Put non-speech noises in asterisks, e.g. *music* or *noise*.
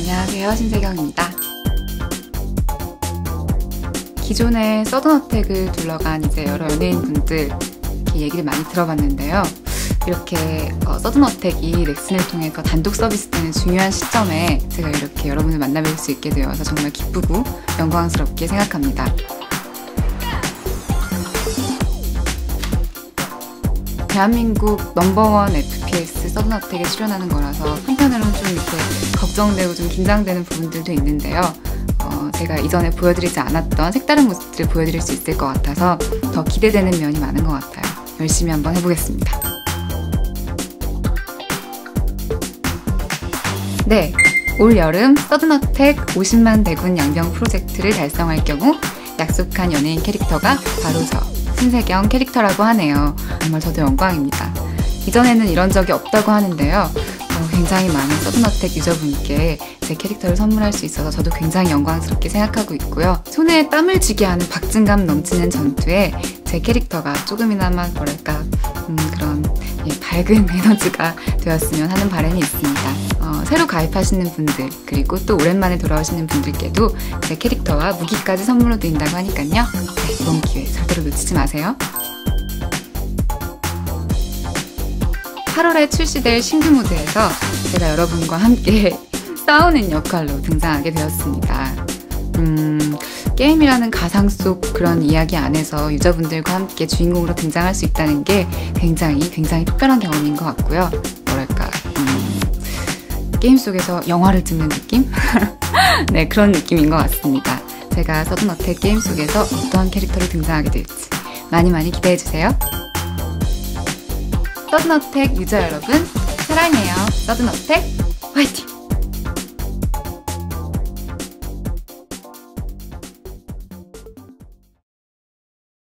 안녕하세요. 신세경입니다. 기존의 서든어택을 둘러간 이제 여러 연예인분들 얘기를 많이 들어봤는데요. 이렇게 어, 서든어택이 넥슨을 통해서 단독 서비스 되는 중요한 시점에 제가 이렇게 여러분을 만나뵐 수 있게 되어서 정말 기쁘고 영광스럽게 생각합니다. 대한민국 넘버원 FPS 서든어택에 출연하는 거라서 한편으로는 좀 이렇게 걱정되고 좀 긴장되는 부분들도 있는데요. 어, 제가 이전에 보여드리지 않았던 색다른 모습들을 보여드릴 수 있을 것 같아서 더 기대되는 면이 많은 것 같아요. 열심히 한번 해보겠습니다. 네, 올 여름 서든어택 50만 대군 양병 프로젝트를 달성할 경우 약속한 연예인 캐릭터가 바로 저 신세경 캐릭터라고 하네요. 정말 저도 영광입니다. 이전에는 이런 적이 없다고 하는데요. 어, 굉장히 많은 서든어택 유저분께 제 캐릭터를 선물할 수 있어서 저도 굉장히 영광스럽게 생각하고 있고요. 손에 땀을 쥐게 하는 박진감 넘치는 전투에 제 캐릭터가 조금이나마 뭐랄까 음, 그런 예, 밝은 *laughs* 에너지가 되었으면 하는 바람이 있습니다. 어, 새로 가입하시는 분들 그리고 또 오랜만에 돌아오시는 분들께도 제 캐릭터와 무기까지 선물로 드린다고 하니까요. 네, 이번 기회 절대로 놓치지 마세요. 8월에 출시될 신규 무대에서 제가 여러분과 함께 *laughs* 싸우는 역할로 등장하게 되었습니다. 음, 게임이라는 가상 속 그런 이야기 안에서 유저분들과 함께 주인공으로 등장할 수 있다는 게 굉장히 굉장히 특별한 경험인 것 같고요. 뭐랄까, 음, 게임 속에서 영화를 찍는 느낌? *laughs* 네, 그런 느낌인 것 같습니다. 제가 서든어택 게임 속에서 어떤 캐릭터로 등장하게 될지 많이 많이 기대해주세요. 서든어택 유저 여러분, 사랑해요. 서든어택 화이팅!